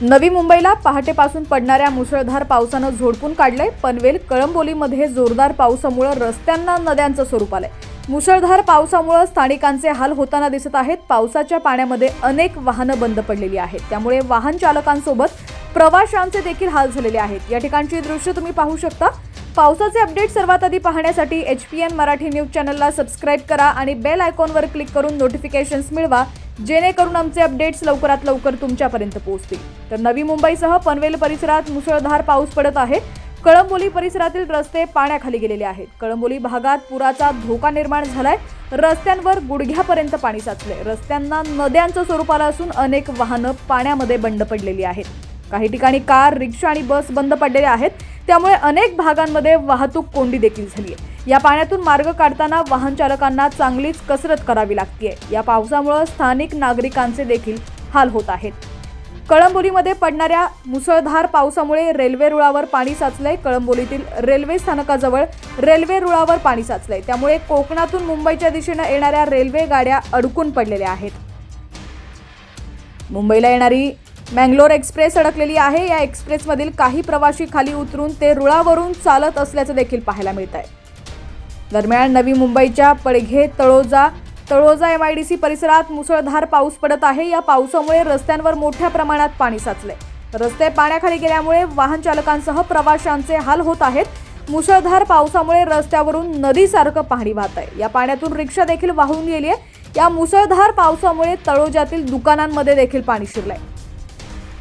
नवी मुंबईला पहाटेपासून पडणाऱ्या मुसळधार पावसानं झोडपून काढलंय. पनवेल कळंबोलीमध्ये जोरदार पावसामुळे रस्त्यांना नद्यांचं स्वरूप आलंय. मुसळधार पावसामुळे स्थानिकांचे हाल होताना दिसत आहेत. पावसाच्या पाण्यामध्ये अनेक वाहनं बंद पडलेली आहेत. त्यामुळे वाहन चालकांसोबत प्रवाशांचे देखील हाल झालेले आहेत. या ठिकाणची दृश्य तुम्ही पाहू शकता. पावसाचे अपडेट सर्वात आधी पाहण्यासाठी H P N Marathi news चॅनलला सबस्क्राईब करा आणि बेल आयकॉनवर क्लिक करून नोटिफिकेशन्स मिळवा. जेणेकरून आमचे अपडेट्स लवकरात लवकर तुमच्यापर्यंत पोहोचतील. तर नवी मुंबईसह पनवेल परिसरात मुसळधार पाऊस पडत आहे. कळंबोली परिसरातील रस्ते पाण्याखाली गेलेले आहेत. कळंबोली भागात पुराचा धोका निर्माण झालाय. रस्त्यांवर गुडघ्यापर्यंत पाणी साचले रस्त्यांना नद्यांचं स्वरूप आलं असून अनेक वाहनं पाण्यामध्ये बंड पडलेली आहेत. काही ठिकाणी कार रिक्षा आणि बस बंद पडलेल्या आहेत. त्यामुळे अनेक भागांमध्ये वाहतूक कोंडी देखील झाली आहे या पाण्यातून मार्ग काढताना वाहन चालकांना चांगलीच कसरत करावी लागते या पावसामुळे स्थानिक नागरिकांचे देखील हाल होत आहेत. कळंबोलीमध्ये पडणाऱ्या मुसळधार पावसामुळे रेल्वे रुळावर पाणी साचलंय. कळंबोलीतील रेल्वे स्थानकाजवळ रेल्वे रुळावर पाणी साचलंय. त्यामुळे कोकणातून मुंबईच्या दिशेनं येणाऱ्या रेल्वे गाड्या अडकून पडलेल्या आहेत. मुंबईला येणारी मँगलोर एक्सप्रेस अडकलेली आहे. या एक्सप्रेसमधील काही प्रवाशी खाली उतरून ते रुळावरून चालत असल्याचं देखील पाहायला मिळत आहे दरम्यान नवी मुंबईच्या Padghe Taloja Taloja M I D C परिसरात मुसळधार पाऊस पडत आहे. या पावसामुळे रस्त्यांवर मोठ्या प्रमाणात पाणी साचले. रस्ते पाण्याखाली गेल्यामुळे वाहन चालकांसह प्रवाशांचे हाल होत आहेत. मुसळधार पावसामुळे रस्त्यावरून नदीसारखं पाणी वाहत आहे. या पाण्यातून रिक्षा देखील वाहून गेली आहे. या मुसळधार पावसामुळे तळोजातील दुकानांमध्ये देखील पाणी शिरलंय.